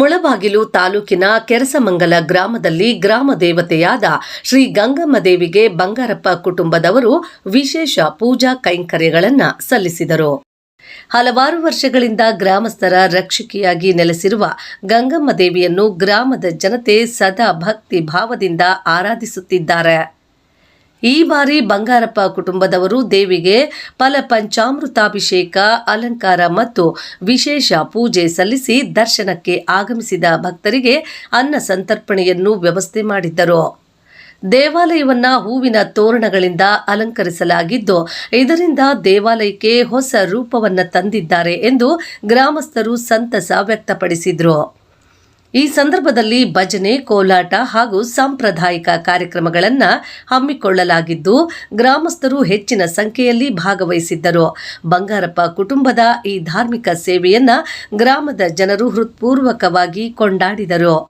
ಮುಳಬಾಗಿಲು ತಾಲೂಕಿನ ಕೆರಸಮಂಗಲ ಗ್ರಾಮದಲ್ಲಿ ಗ್ರಾಮ ದೇವತೆಯಾದ ಶ್ರೀ ಗಂಗಮ್ಮ ದೇವಿಗೆ ಬಂಗಾರಪ್ಪ ಕುಟುಂಬದವರು ವಿಶೇಷ ಪೂಜಾ ಕೈಂಕರ್ಯಗಳನ್ನು ಸಲ್ಲಿಸಿದರು. ಹಲವಾರು ವರ್ಷಗಳಿಂದ ಗ್ರಾಮಸ್ಥರ ರಕ್ಷಕಿಯಾಗಿ ನೆಲೆಸಿರುವ ಗಂಗಮ್ಮ ದೇವಿಯನ್ನು ಗ್ರಾಮದ ಜನತೆ ಸದಾ ಭಕ್ತಿ ಭಾವದಿಂದ ಆರಾಧಿಸುತ್ತಿದ್ದಾರೆ. ಈ ಬಾರಿ ಬಂಗಾರಪ್ಪ ಕುಟುಂಬದವರು ದೇವಿಗೆ ಫಲ ಪಂಚಾಮೃತಾಭಿಷೇಕ, ಅಲಂಕಾರ ಮತ್ತು ವಿಶೇಷ ಪೂಜೆ ಸಲ್ಲಿಸಿ ದರ್ಶನಕ್ಕೆ ಆಗಮಿಸಿದ ಭಕ್ತರಿಗೆ ಅನ್ನ ಸಂತರ್ಪಣೆಯನ್ನು ವ್ಯವಸ್ಥೆ ಮಾಡಿದ್ದರು. ದೇವಾಲಯವನ್ನ ಹೂವಿನ ತೋರಣಗಳಿಂದ ಅಲಂಕರಿಸಲಾಗಿದ್ದು, ಇದರಿಂದ ದೇವಾಲಯಕ್ಕೆ ಹೊಸ ರೂಪವನ್ನು ತಂದಿದ್ದಾರೆ ಎಂದು ಗ್ರಾಮಸ್ಥರು ಸಂತಸ ವ್ಯಕ್ತಪಡಿಸಿದರು. ಈ ಸಂದರ್ಭದಲ್ಲಿ ಭಜನೆ, ಕೋಲಾಟ ಹಾಗೂ ಸಾಂಪ್ರದಾಯಿಕ ಕಾರ್ಯಕ್ರಮಗಳನ್ನು ಹಮ್ಮಿಕೊಳ್ಳಲಾಗಿದ್ದು, ಗ್ರಾಮಸ್ಥರು ಹೆಚ್ಚಿನ ಸಂಖ್ಯೆಯಲ್ಲಿ ಭಾಗವಹಿಸಿದ್ದರು. ಬಂಗಾರಪ್ಪ ಕುಟುಂಬದ ಈ ಧಾರ್ಮಿಕ ಸೇವೆಯನ್ನು ಗ್ರಾಮದ ಜನರು ಹೃತ್ಪೂರ್ವಕವಾಗಿ ಕೊಂಡಾಡಿದರು.